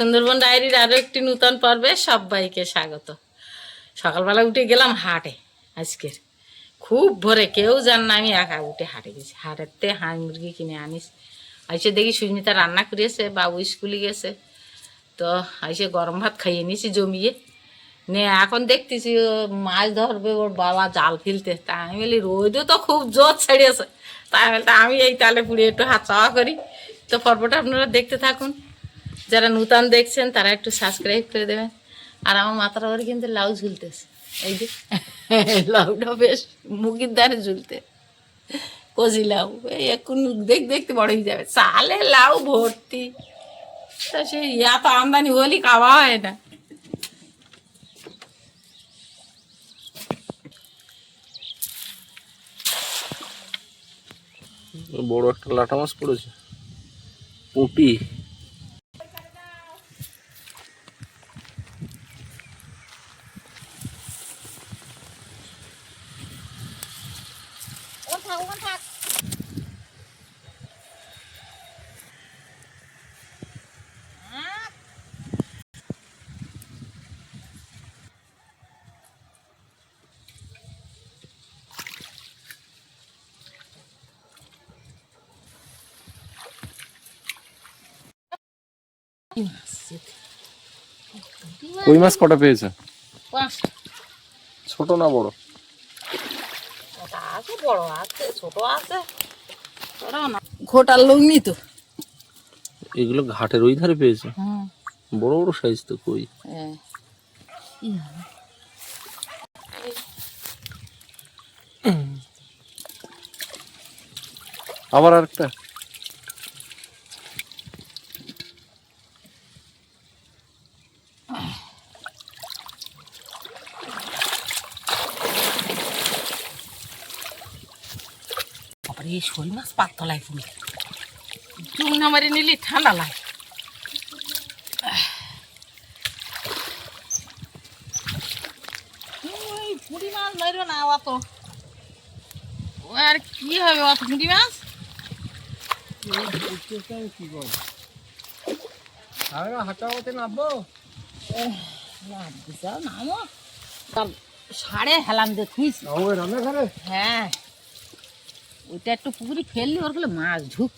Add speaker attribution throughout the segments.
Speaker 1: সুন্দরবন ডায়েরির আরও একটি নূতন পর্বে সবাইকে স্বাগত। সকালবেলা উঠে গেলাম হাটে, আজকের। খুব ভোরে, কেউ জান না, আমি একা উঠে হাটে গেছি। হাটেতে হাঁস মুরগি কিনে আনিস। আইসে দেখি সুস্মিতা রান্না করিয়েছে, বাবু স্কুলে গেছে। তো আইসে গরম ভাত খাইয়ে নিয়েছি জমিয়ে। নে, এখন দেখতেছি মাছ ধরবে, ওর বাবা জাল ফেলতে। তা আমি বলি, রোদও তো খুব জোর ছেড়েছে তাই আমি এই তালে পুড়ে একটু হাত চাওয়া করি। তো পর্বটা আপনারা দেখতে থাকুন। যারা নূতন দেখছেন, তারা একটু সাবস্ক্রাইব করে দেবেন। আর আমার মাথার ওপরে কিন্তু লাউ ঝুলতেছে। এই যে, লাউটা বেশ মুগির দ্বারে ঝুলতে। কচি লাউ, এই এখন দেখ, দেখতে বড় হয়ে যাবে। চালে লাউ ভর্তি। তা সেই এত আমদানি হলি খাওয়া হয় না।
Speaker 2: বড় একটা লাটা মাছ পড়েছে। পুঁটি। কই মাছ কটা পেয়েছে? ছোট না বড়?
Speaker 1: আছে বড় আছে ছোট আছে। ওরাও না। ঘোটার লগ্নি তো?
Speaker 2: এগুলো ঘাটের ওই ধারে পেয়েছে? বড় বড় সাইজ তো কই?
Speaker 1: হ্যাঁ।
Speaker 2: আবার আরেকটা?
Speaker 1: এই শোল মাছ পাত তলায় ফুল চুন না মারি নিলি ঠান্ডা লাগে। পুঁটি মাছ মারো না অত আর কি হবে অত পুঁটি মাছ? না বুঝাও নামো সাড়ে হেলাম থুইছি হ্যাঁ। ওইটা একটু পুকুরি ফেললি ওরগুলো মাছ ঢুক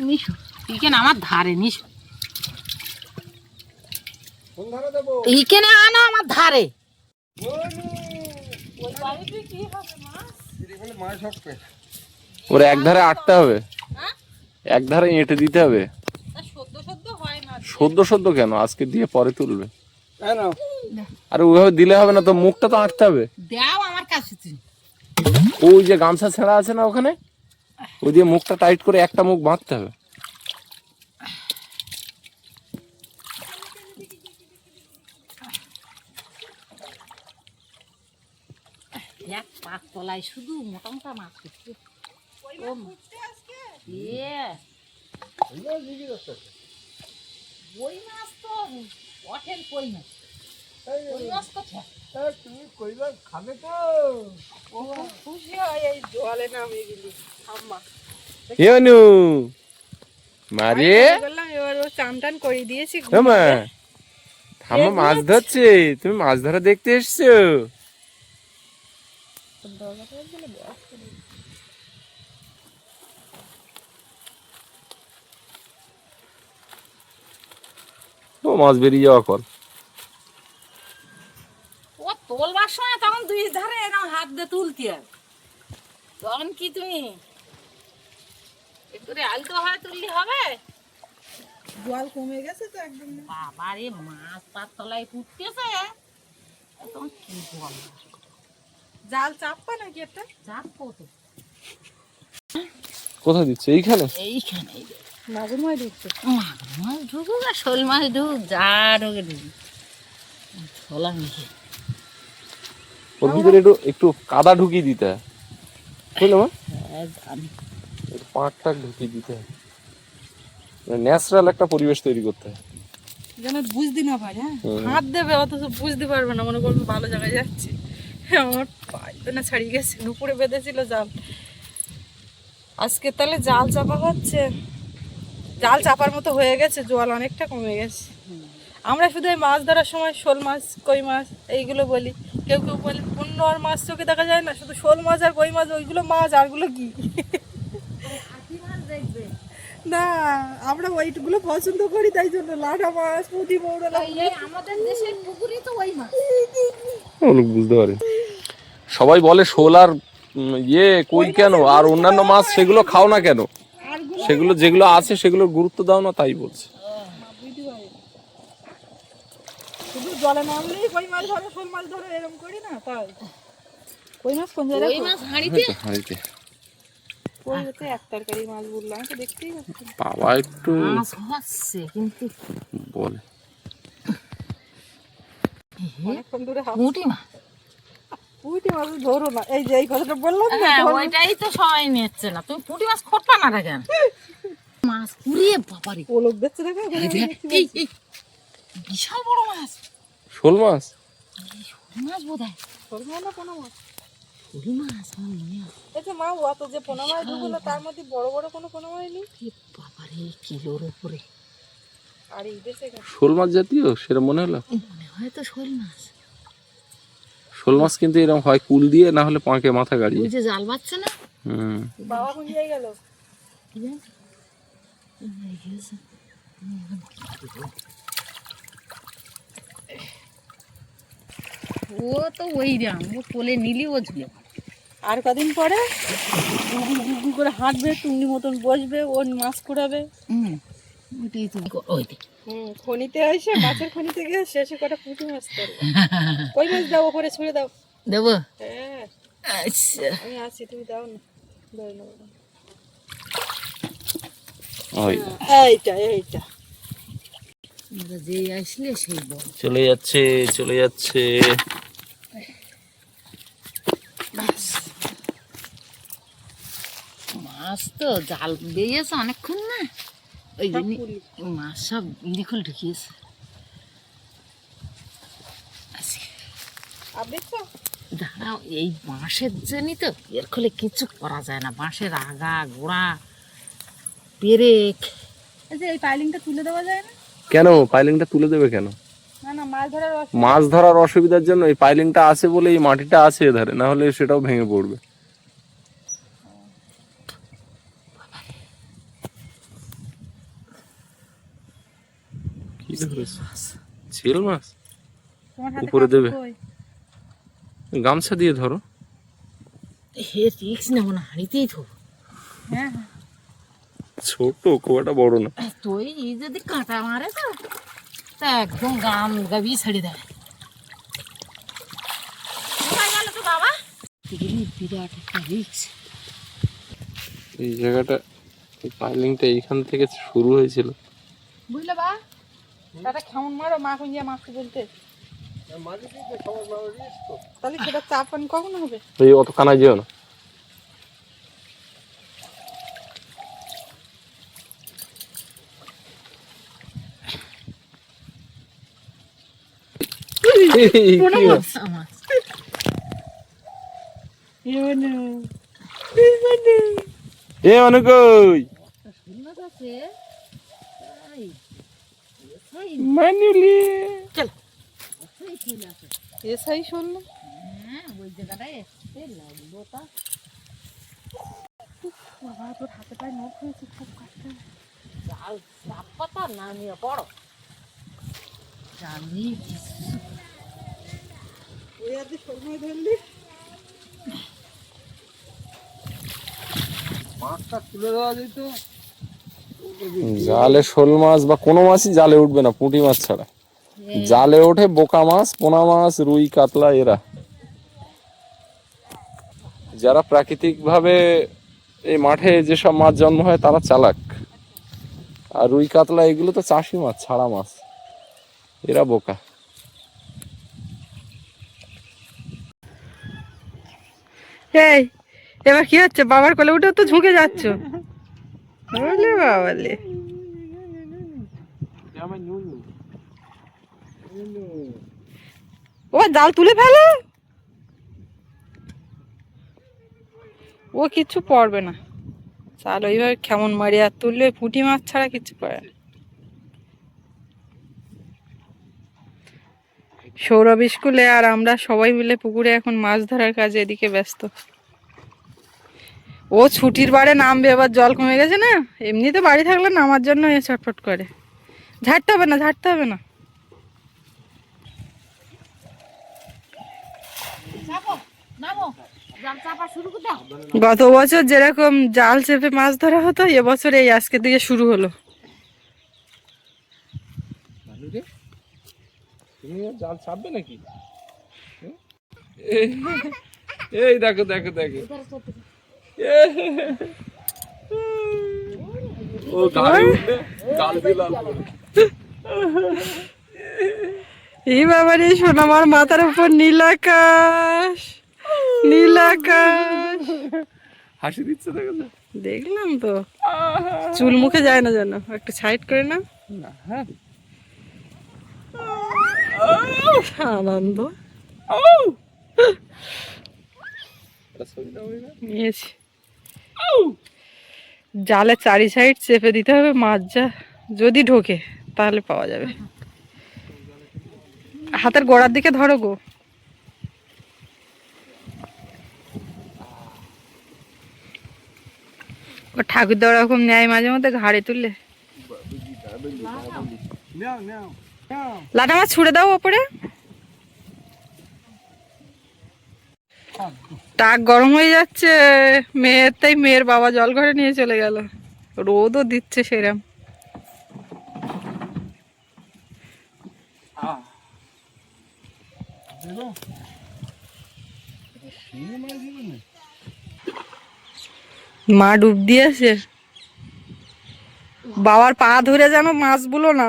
Speaker 1: নিশো এখানে আমার ধারে নিশো এইখানে আনো আমার ধারে।
Speaker 2: ওর এক ধারে আটতে হবে।
Speaker 1: হ্যাঁ?
Speaker 2: এক ধারে এঁটে দিতে হবে
Speaker 1: সদ্য সদ্য হয় না
Speaker 2: সদ্য সদ্য কেন? আজকে দিয়ে পরে তুলবে। আরে ওইভাবে দিলে হবে না তো মুখটা তো আটতে হবে।
Speaker 1: দাও আমার কাছে
Speaker 2: ওই যে গামছা ছেঁড়া আছে না ওখানে? ওই দিয়ে মুখটা টাইট করে একটা মুখ বাঁধতে হবে।
Speaker 1: এক পাক তলায় শুধু মোটা মোটা মাছ উঠছে মাছ তো? ওঠেন কই মাছ ওই মাছ তো। ঠেক। ও খুব খুশি হয় এই জলে নামে গেলি আম্মা।
Speaker 2: এনু মারে।
Speaker 3: বললাম এবার ও করে দিয়েছি
Speaker 2: মা মাছ ধরছে। তুমি মাছ ধরা দেখতে এসছো? ও মাছ বেরিয়ে যাওয়া কল
Speaker 1: ও তোলবার সময় তখন দুই ধারে এরকম হাত দিয়ে তুলতে হবে তখন কি তুমি? একটু আলতো হয় তুললি হবে?
Speaker 3: জল কমে গেছে তো একদম
Speaker 1: বাবারে মাছ পাত তলায় ফুটতেছে তখন কি বল?
Speaker 3: জাল চাপা নাকি একটা?
Speaker 1: যাক কত
Speaker 2: কোথায় দিচ্ছে? এইখানে?
Speaker 1: এইখানে
Speaker 3: মাগুর মাছ ঢুকছে
Speaker 1: মাগুর মাছ ঢুকুক আর শোল মাছ ঢুকুক যা ঢুকে ঢুকুক ছোলা মিশে।
Speaker 2: ওর ভিতরে একটু একটু কাদা ঢুকিয়ে দিতে হয়। বুঝলে মা?
Speaker 1: হ্যাঁ
Speaker 2: পাঁক টাক ঢুকিয়ে দিতে হয়। ন্যাচারাল একটা পরিবেশ তৈরি করতে হয়।
Speaker 3: যেন বুঝতে না পারে হ্যাঁ? হাত দেবে অথচ বুঝতে পারবে না মনে করবে ভালো জায়গায় যাচ্ছে। আমার পাইবে না ছাড়িয়ে গেছে উপরে বেঁধেছিল জাল। আজকে তাহলে জাল চাপা হচ্ছে। জাল চাপার মতো হয়ে গেছে জল অনেকটা কমে গেছে। আমরা শুধু এই মাছ ধরার সময় শোল মাছ কই মাছ এইগুলো বলি। কেউ কেউ বলে অন্য আর মাছ চোখে দেখা যায় না শুধু শোল মাছ আর কই মাছ ওইগুলো মাছ আরগুলো কি? না আমরা ওইগুলো পছন্দ করি তাই জন্য লাঠা মাছ পুঁটি মৌরলা
Speaker 2: লোক বুঝতে পারে। সবাই বলে শোল আর ইয়ে কই কেন? আর অন্যান্য মাছ সেগুলো খাও না কেন? সেগুলো যেগুলো আছে সেগুলোর গুরুত্ব দাও না তাই বলছে।
Speaker 3: শুধু জলে নামলেই কই মাছ ধরে শোল মাছ ধরে এরকম করি না তাই। কই মাছ কোন জায়গায়
Speaker 1: ওই মাছ? হাঁড়িতে?
Speaker 2: হাঁড়িতে
Speaker 3: কই হতে এক তরকারি মাছ বললাম আমি তো দেখতেই পাচ্ছি
Speaker 2: বাবা একটু
Speaker 1: মাছ হচ্ছে কিন্তু
Speaker 2: বলে।
Speaker 3: অনেকক্ষণ
Speaker 1: মাছ।
Speaker 3: পুঁটি মাছ ধরো না। এই যে এই কথাটা বললাম না
Speaker 1: হ্যাঁ ওইটাই তো সবাই নিচ্ছে না। তুমি পুঁটি মাছ খোটপা না কেন? মাছ পুড়িয়ে বাবারি।
Speaker 3: ও লোক দেখছে দেখো।
Speaker 1: এই এই বিশাল বড় মাছ।
Speaker 2: শোল মাছ?
Speaker 1: পুঁটি মাছ বোধ হয়
Speaker 3: শোল মাছ না পোনা মাছ?
Speaker 1: পুঁটি মাছ আমার মনে
Speaker 3: যে মা অত যে পোনা মাছ ঢুকলো তার মধ্যে বড় বড় কোনো পোনা মাছ নেই?
Speaker 1: বাবারে কিলোর উপরে।
Speaker 3: আর এই দেশে
Speaker 2: শোল মাছ জাতীয় সেটা মনে হলো?
Speaker 1: মনে হয় তো শোল মাছ।
Speaker 2: শোল মাছ কিন্তু এরকম হয় কুল দিয়ে না হলে পাঁকে মাথা গাড়িয়ে।
Speaker 1: ওই জাল বাচ্ছে না?
Speaker 2: হুম।
Speaker 3: বাবা কোন জায়গায় গেল।
Speaker 1: ও তো ওই রাম ও কোলে নিলি ও ঝুলে
Speaker 3: আর কদিন পরে? গুগু গুগু করে হাঁটবে টুঙ্গি মতন বসবে ওর মাছ কুড়াবে।
Speaker 1: হুম। ওইটাই তো। ওই
Speaker 3: হুম খনিতে এসে মাছের খনিতে গিয়ে শেষে কটা পুঁটি মাছ করবে কই মাছ দাও ওপরে ছুঁড়ে দাও।
Speaker 1: দেবো?
Speaker 3: হ্যাঁ।
Speaker 1: আচ্ছা।
Speaker 3: আমি আছি তুমি দাও না। ধরে না। এইটা এইটা।
Speaker 1: যেই আসলে সেই
Speaker 2: চলে যাচ্ছে চলে যাচ্ছে।
Speaker 1: মাছ তো জাল বেরিয়েছে অনেকক্ষণ না। ওই জন্য মাছ সব ইরিখল ঢুকিয়েছে। দাঁড়াও এই বাঁশের জন্যই তো এর খোলে কিছু করা যায় না। বাঁশের আগা গোড়া পেরেক।
Speaker 3: এই এই পাইলিংটা তুলে দেওয়া যায় না?
Speaker 2: কেন? পাইলিংটা তুলে দেবে কেন?
Speaker 3: না না মাছ ধরার
Speaker 2: মাছ ধরার অসুবিধার জন্য এই পাইলিংটা আছে বলে এই মাটিটা আছে এধারে না হলে সেটাও ভেঙে পড়বে। কি ছিল মাছ? উপরে দেবে? গামছা দিয়ে ধরো।
Speaker 1: হে রিক্স নেব না হাঁড়িতেই থো
Speaker 3: হ্যাঁ। হ্যাঁ
Speaker 2: ছোট খুব একটা বড় না।
Speaker 1: তুই যদি কাঁটা মারে তো তা একদম গাম গাবি ছাড়ি দেয়। কোথায় গেল তো বাবা? বিরাট একটা রিক্স।
Speaker 2: এই জায়গাটা পাইলিংটা এইখান থেকে শুরু হয়েছিল।
Speaker 3: বুঝলে বা? দাদা কেমন মারো মা কোন যা মাছ বলতে। তাহলে সেটা চাপান কখন হবে?
Speaker 2: এই অত কানায় যেও না। এ কই
Speaker 1: সুন্দর আছে। তাই
Speaker 2: ম্যানুয়ালি
Speaker 1: চল। এসাই
Speaker 3: শুনলো।
Speaker 1: হ্যাঁ ওই জায়গাটায় এসতে লাগবো তা
Speaker 3: বাবা তোর হাতে পায়ে নখ হয়েছে খুব কষ্ট।
Speaker 1: জাল চাপাতা নামিয়ে পড়ো। জানি।
Speaker 3: ওই আর সময় ধরলি?
Speaker 2: জালে শোল মাছ বা কোনো মাছই জালে উঠবে না পুঁটি মাছ ছাড়া। জালে ওঠে বোকা মাছ পোনা মাছ রুই কাতলা এরা। যারা প্রাকৃতিক ভাবে এই মাঠে যেসব মাছ জন্ম হয় তারা চালাক। আর রুই কাতলা এগুলো তো চাষি মাছ ছাড়া মাছ। এরা বোকা।
Speaker 3: এই এবার কি হচ্ছে? বাবার কোলে উঠে তো ঝুঁকে যাচ্ছ। বলে ও, জাল তুলে ফেলো। ও কিচ্ছু পড়বে না। চাল ওইভাবে কেমন মারি, আর তুললে পুঁটি মাছ ছাড়া কিচ্ছু পড়ে না। সৌরভ স্কুলে আর আমরা সবাই মিলে পুকুরে এখন মাছ ধরার কাজে এদিকে ব্যস্ত। ও ছুটির বারে নামবে এবার জল কমে গেছে না? এমনিতে বাড়ি থাকলে নামার জন্য এ ছটফট করে। ঝাড়তে হবে না ঝাড়তে হবে না। গত বছর যেরকম জাল চেপে মাছ ধরা হতো এবছর এই আজকে থেকে শুরু হলো।
Speaker 2: জাল নাকি? এই- এই দেখো দেখো দেখো। ও লাল করে।
Speaker 3: এই বাবার এই সোনামার মাথার উপর নীল আকাশ। নীল আকাশ।
Speaker 2: হাসি দিচ্ছে
Speaker 3: দেখলাম তো। চুল মুখে যায় না যেন। একটু সাইড করে না
Speaker 2: হ্যাঁ।
Speaker 3: আনন্দ।
Speaker 2: আউ! একটা ছবি দাও এবার।
Speaker 3: নিয়েছি জালে চারি সাইড চেপে দিতে হবে মাছ যা যদি ঢোকে তাহলে পাওয়া যাবে। হাতের গোড়ার দিকে ধরো গো। ও ঠাকুর দেওয়া রকম নেয় মাঝে মধ্যে ঘাড়ে তুললে। লাটা মাছ ছুড়ে দাও ওপরে। টাক গরম হয়ে যাচ্ছে। মেয়ের, তাই মেয়ের বাবা জল ঘরে নিয়ে চলে গেল। রোদও দিচ্ছে সেরাম। মা ডুব দিয়েছে। বাবার পা ধরে যেন মাছগুলো না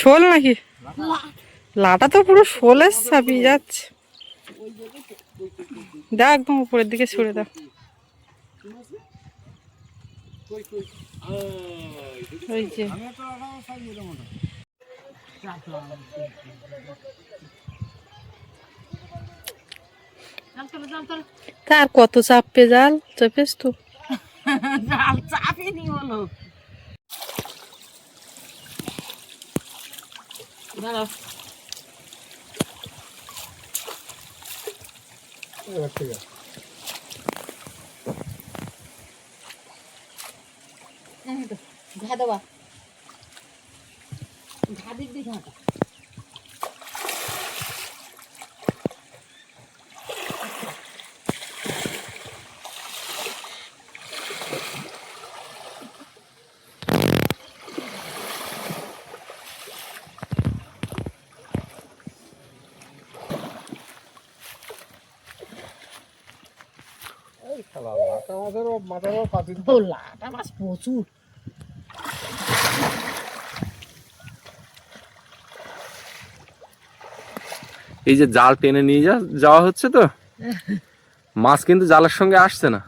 Speaker 3: শোল নাকি? লাটা তো পুরো শোলের ছাপিয়ে যাচ্ছে। দাও একদম উপরের দিকে ছুড়ে দাও। তার কত চাপবে জাল চাপেস তো।
Speaker 1: জাল চাপিনি বলো। দাঁড়াও। ঘা দেওয়া ঘা দিক দিয়ে ঘাটা। ও লাটা মাছ প্রচুর।
Speaker 2: এই যে জাল টেনে নিয়ে যা যাওয়া হচ্ছে তো? মাছ কিন্তু জালের সঙ্গে আসছে না।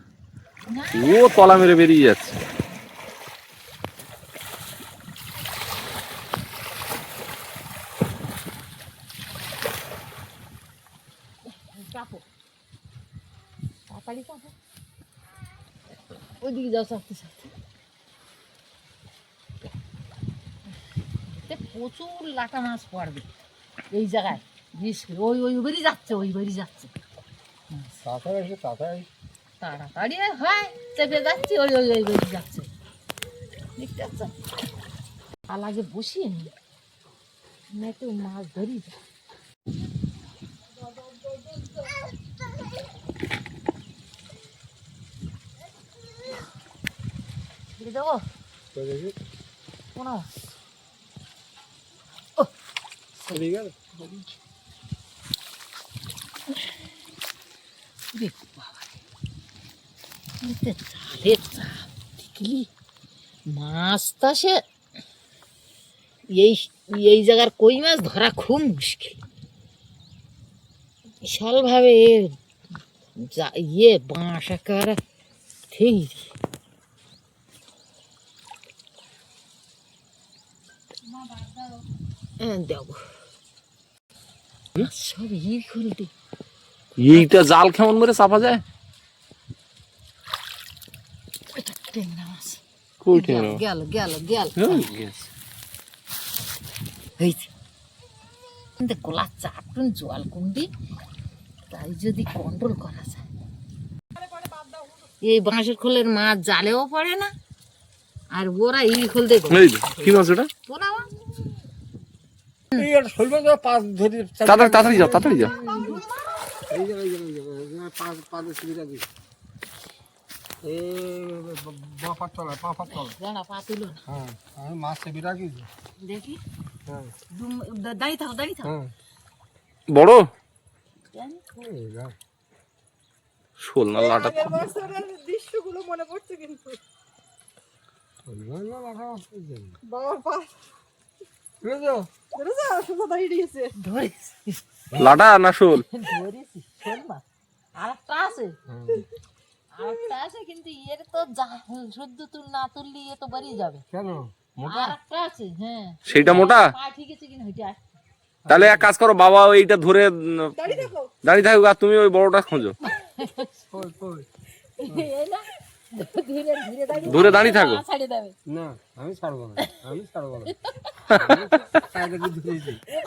Speaker 2: ও তলা মেরে বেরিয়ে যাচ্ছে।
Speaker 1: ওইদিকে যাও প্রচুর লাটা মাছ পড়বে এই জায়গায়। বিশেষ ওই ওই বেরিয়ে যাচ্ছে ওই বেরিয়ে যাচ্ছে। তাড়াতাড়ি হয় চেপে যাচ্ছে ওই ওই ওই বেরিয়ে যাচ্ছে। দেখতে পাচ্ছ? আর আগে বসিয়ে নি। তো মাছ ধরি। দিয়ে দেবো? কোনো ও জালের চাপ দেখলি? মাছ তা সে এই এই জায়গার কই মাছ ধরা খুব মুশকিল। বিশালভাবে ইয়ে বাঁশ একেবারে ঠিক দেব। সব ই খুলতে
Speaker 2: এইটা জাল কেমন করে চাপা যায়?
Speaker 1: ট্যাংরা মাছ
Speaker 2: কই
Speaker 1: গেল গেল গেল গেল। কিন্তু গোলা চাটুন জল কুন্ডি তাই যদি কন্ট্রোল করা যায়। এই বাঁশের খোলের মাছ জালেও পড়ে না আর ওরা এই খোল দিয়ে
Speaker 2: এই কি মাছ ওটা
Speaker 1: পোনা মাছ
Speaker 2: তাড়াতাড়ি যাও তাড়াতাড়ি যাও
Speaker 4: এই যাবে এই যাবে এই পাঁচ পাঁচের সুবিধা দিই
Speaker 1: জানা পা তুলো
Speaker 4: হ্যাঁ আমি মাছ চেপে রাখিছি
Speaker 1: দেখি।
Speaker 4: হ্যাঁ।
Speaker 1: দাঁড়িয়ে থাকো দাঁড়িয়ে থাকো।
Speaker 4: হ্যাঁ।
Speaker 2: বড়?
Speaker 4: এই
Speaker 2: না লাটা
Speaker 3: দৃশ্যগুলো মনে পড়ছে কিন্তু।
Speaker 4: শৈলবাজ না
Speaker 2: লাটা শোল?
Speaker 1: ধরেছি আর একটা আছে।
Speaker 4: আরেকটা
Speaker 1: আর একটা আছে কিন্তু এর তো শুদ্ধ তুল না তুললি এ তো বেরিয়ে যাবে।
Speaker 4: কেন?
Speaker 1: আর একটা আছে হ্যাঁ।
Speaker 2: সেইটা মোটা?
Speaker 1: ঠিক আছে কিনা ওইটা।
Speaker 2: তাহলে এক কাজ করো বাবা এইটা ধরে
Speaker 3: দাঁড়িয়ে থাকো।
Speaker 2: দাঁড়িয়ে থাকুক আর তুমি ওই বড়টা খোঁজো। দূরে দাঁড়িয়ে থাকো।
Speaker 4: না আমি ছাড়বো না আমি ছাড়বো না।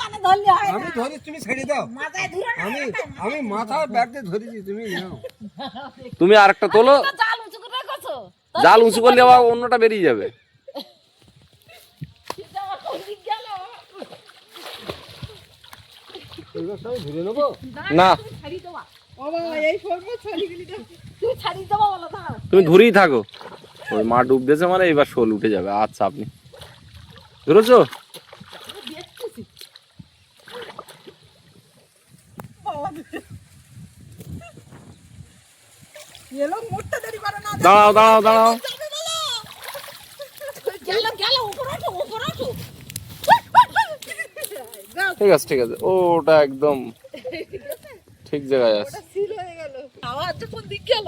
Speaker 4: আমি
Speaker 1: হয়
Speaker 4: ধরি তুমি ছেড়ে দাও। আমি আমি ধরেছি তুমি নাও।
Speaker 2: তুমি আরেকটা তোলো।
Speaker 1: তো জাল উঁচু করে রেখেছো।
Speaker 2: জাল উঁচু করলে আবার অন্যটা বেরিয়ে যাবে। না।
Speaker 1: তুমি
Speaker 2: ধরেই থাকো। ওই মা ডুব দিয়েছে মানে এবার শোল উঠে যাবে আচ্ছা আপনি। ধরেছো? দাঁড়াও দাঁড়াও দাঁড়াও।
Speaker 1: গেল গেল উপর ওঠো উপর ওঠো।
Speaker 2: ঠিক আছে ঠিক আছে। ওটা একদম ঠিক জায়গায় আছে।
Speaker 3: সিল গেল
Speaker 1: আওয়াজ তো কোন দিক গেল?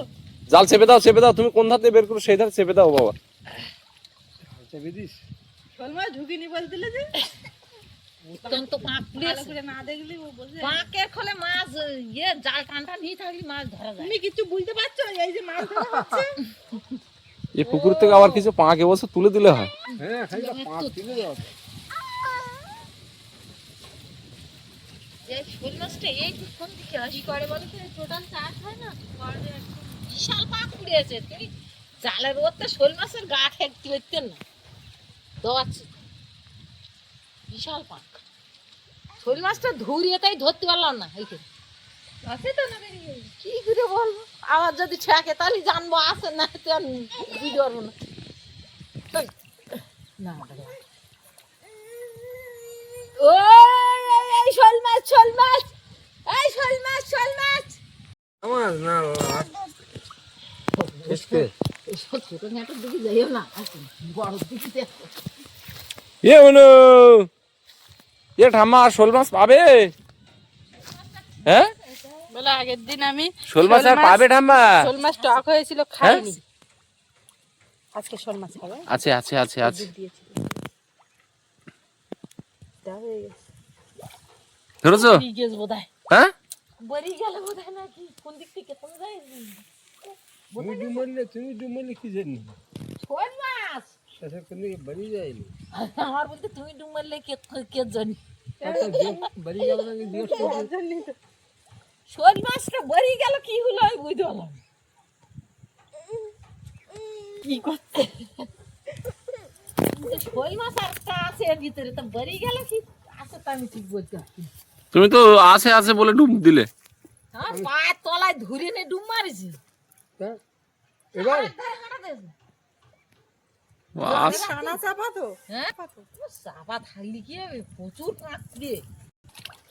Speaker 2: জাল চেপে দাও চেপে দাও তুমি কোন ধার দিয়ে বের করো সেই ধার চেপে দাও বাবা।
Speaker 4: চেপে দিস?
Speaker 3: শোল মাছ ঢুকিনি বলছিলে যে।
Speaker 1: অত্যন্ত পাঁক
Speaker 3: ভালো করে না দেখলি ও বলছে।
Speaker 1: পাঁকের খোলে মাছ ইয়ে জাল টানটা নিয়ে থাকলে মাছ ধরা যায়।
Speaker 3: তুমি কিছু বুঝতে পারছ? এই যে মাছ ধরা হচ্ছে।
Speaker 2: এই পুকুর থেকে আবার কিছু পাঁক এবছর তুলে দিলে হয়।
Speaker 4: হ্যাঁ পাঁচ তুলে দাও।
Speaker 1: এই শোল মাছটা এই কোন দিকে আসি? করে বলো তো? টোটাল চাষ হয় না? বিশাল পুড়িয়েছে তুমি জালের ওতে শোল মাছের গা হইতেন না। দোয়াচ্ছে বিশাল পাক। শোল মাছটা ধরিয়ে তাই ধরতে পারলাম না।
Speaker 3: না
Speaker 1: কি করে বলব? আবার যদি ঠেকে তাহলে জানব আছে না তো বুঝতে পারব না। এই, না দাঁড়া। শোল মাছ শোল মাছ। এই শোল মাছ শোল মাছ।
Speaker 4: আমার না
Speaker 2: এ এ ঠাম্মা শোল মাছ পাবে? হ্যাঁ?
Speaker 3: বলে আগের দিন আমি
Speaker 2: শোল মাছ আর পাবে ঠাম্মা?
Speaker 3: শোল মাছ টক হয়েছিল খাইনি। আজকে শোল মাছ খাবে।
Speaker 2: আছে আছে আছে আছে।
Speaker 3: দিয়েছিল। হয়ে গেছে।
Speaker 2: ধরেছো?
Speaker 1: হয়? শোল মাছ
Speaker 4: শেষে কোন দিকে বাড়ি যায়নি।
Speaker 1: আমার বলতে তুমি ডুব মারলে কে কে জানি?
Speaker 4: আচ্ছা বাড়ি
Speaker 1: মাছটা গেল কি হলো না।
Speaker 3: কি করছে?
Speaker 1: কিন্তু শোল মাছ আর আছে ভিতরে। তা বড়ি গেল কি? আছে তা আমি ঠিক বলতে পারছি।
Speaker 2: তুমি তো আছে আছে বলে ডুব দিলে।
Speaker 1: আমার পায়ের তলায় ধরে নে ডুব মারিছি।
Speaker 4: তা এবার?
Speaker 1: হ্যাঁ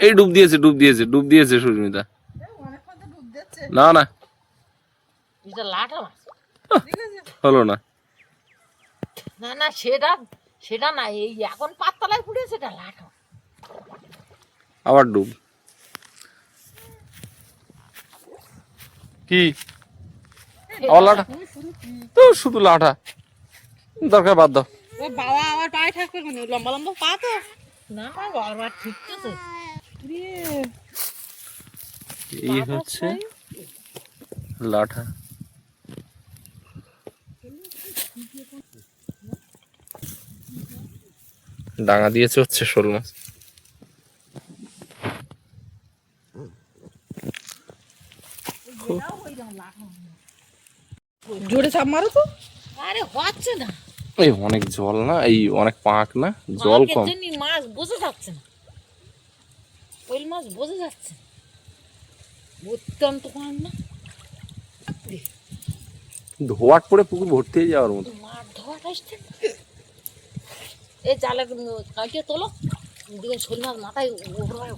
Speaker 2: এই ডুব দিয়েছে ডুব দিয়েছে ডুব দিয়েছে সুস্মিতা।
Speaker 3: অনেকক্ষণ ডুব দিচ্ছে
Speaker 2: না না। হলো না।
Speaker 1: না না সেটা সেটা না এই এখন পাততলায় পুড়ে সেটা লাটা
Speaker 2: আবার ডুব। কি? আবার তো শুধু লাঠা। দরকার বাদ দাও।
Speaker 3: বাবা আমার পায়ে থাকবে লম্বা লম্বা পা তো।
Speaker 1: না বারবার ঠিক আছে
Speaker 2: এই হচ্ছে লাঠা। ডাঙা দিয়েছে হচ্ছে শোল মাছ
Speaker 3: জোরে চাপ মারো তো
Speaker 1: আরে হচ্ছে না
Speaker 2: এই অনেক জল না এই অনেক পাক না জল কম।
Speaker 1: মাছ বোঝা যাচ্ছে না। ওই মাছ বোঝা যাচ্ছে অত্যন্ত কম না।
Speaker 2: ধোয়াট পড়ে পুকুর ভর্তি হয়ে যাওয়ার মতো।
Speaker 1: মাছ ধোয়াটা আসছে এই জালে কাটিয়ে তোলো দিকে শোল মাছ মাথায় উপরে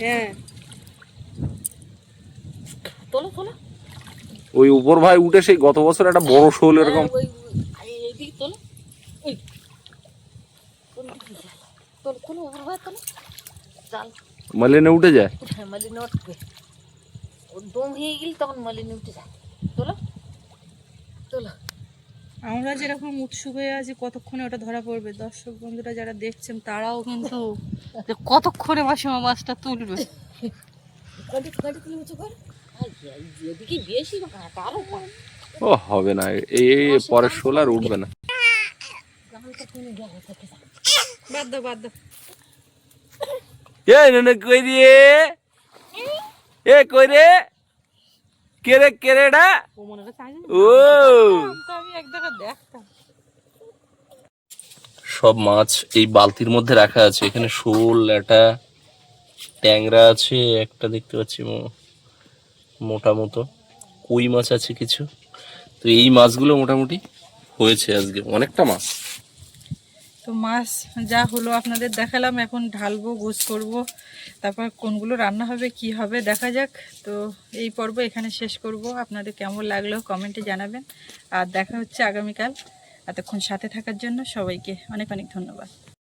Speaker 3: হ্যাঁ।
Speaker 1: তোলো তোলো।
Speaker 2: ওই উপর ভাই উঠে সেই গত বছর একটা বড় শোল এরকম
Speaker 1: হ্যাঁ, ওই ওই- এইদিকে তোলো ওই তোলো তোলো তোলো উপর ভাই তোলো জাল
Speaker 2: মালিনে উঠে যায়?
Speaker 1: উঠে মালিনে উঠবে। ও দম হয়ে গেলে তখন মালিনে উঠে যায়। তোলো তোলো।
Speaker 3: আমরা যেরকম উৎসুক হয়ে আছি কতক্ষণে ওটা ধরা পড়বে? দর্শক বন্ধুরা যারা দেখছেন তারাও কিন্তু কতক্ষণে মাসিমা মাছটা তুলবে?
Speaker 2: ও হবে না। এই এই পরের শোল আর উঠবে না।
Speaker 3: বাদ দাও বাদ দাও।
Speaker 2: নে কই দিয়ে এ, কই রে? কে রে কে রে এটা?
Speaker 3: ও।
Speaker 2: সব মাছ এই বালতির মধ্যে রাখা আছে। এখানে শোল একটা ট্যাংরা আছে, একটা দেখতে পাচ্ছি মোটা মতো। কই মাছ আছে কিছু? তো এই মাছগুলো মোটামুটি হয়েছে আজকে। অনেকটা মাছ।
Speaker 3: তো মাছ যা হলো আপনাদের দেখালাম, এখন ঢালবো গোস করব। তারপর কোনগুলো রান্না হবে, কি হবে, দেখা যাক। তো এই পর্ব এখানে শেষ করব। আপনাদের কেমন লাগল কমেন্টে জানাবেন। আর দেখা হচ্ছে আগামীকাল। এতক্ষণ সাথে থাকার জন্য সবাইকে অনেক অনেক ধন্যবাদ।